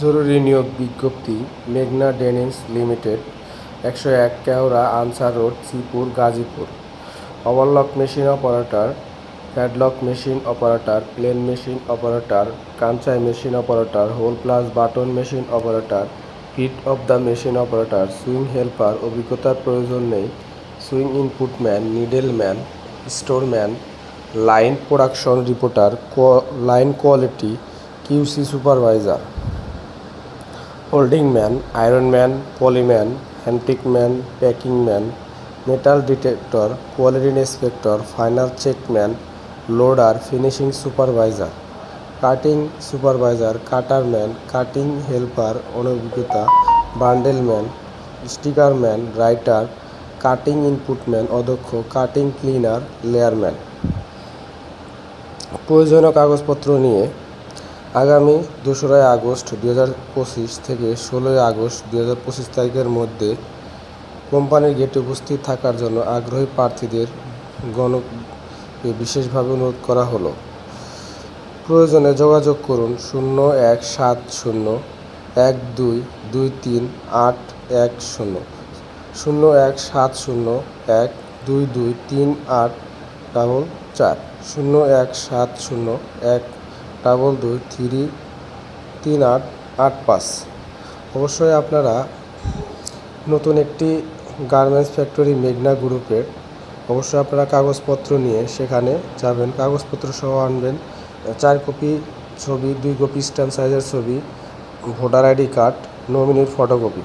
জরুরি নিয়োগ বিজ্ঞপ্তি, মেঘনা ডেনিমস লিমিটেড, একশো এক Keora Ansar road, Sreepur, Gazipur. Overlock machine operator padlock machine operator, plane machine operator, Kansai machine operator, hole plus button machine operator fit of the machine operator, sewing helper, অভিজ্ঞতার প্রয়োজন নেই, sewing input man, needle man storeman line production reporter line quality, QC supervisor. Holding man iron man polyman handpick man packing man metal detector quality inspector final checkman loader finishing supervisor cutting supervisor cutter man cutting helper অনভিজ্ঞতা bundle man sticker man writer cutting input man অধ্যক্ষ cutting cleaner layerman প্রয়োজনীয় কাগজপত্র নিয়ে আগামী দোসরাই August দু হাজার পঁচিশ থেকে ষোলোই আগস্ট দু হাজার পঁচিশ তারিখের মধ্যে কোম্পানির গেটে উপস্থিত থাকার জন্য আগ্রহী প্রার্থীদের গণকে বিশেষভাবে অনুরোধ করা হলো। প্রয়োজনে যোগাযোগ করুন শূন্য এক সাত শূন্য এক দুই দুই তিন আট এক শূন্য শূন্য এক সাত শূন্য এক দুই দুই তিন আট ডাবল চার, শূন্য এক সাত শূন্য এক ডাবল দুই থ্রি তিন আট আট পাঁচ। অবশ্যই আপনারা নতুন একটি গার্মেন্টস ফ্যাক্টরি মেঘনা গ্রুপের অবশ্যই আপনারা কাগজপত্র নিয়ে সেখানে যাবেন। কাগজপত্র সহ আনবেন। চার কপি ছবি, দুই কপি স্ট্যাম্প সাইজের ছবি, ভোটার আইডি কার্ড, নমিনির ফটোকপি।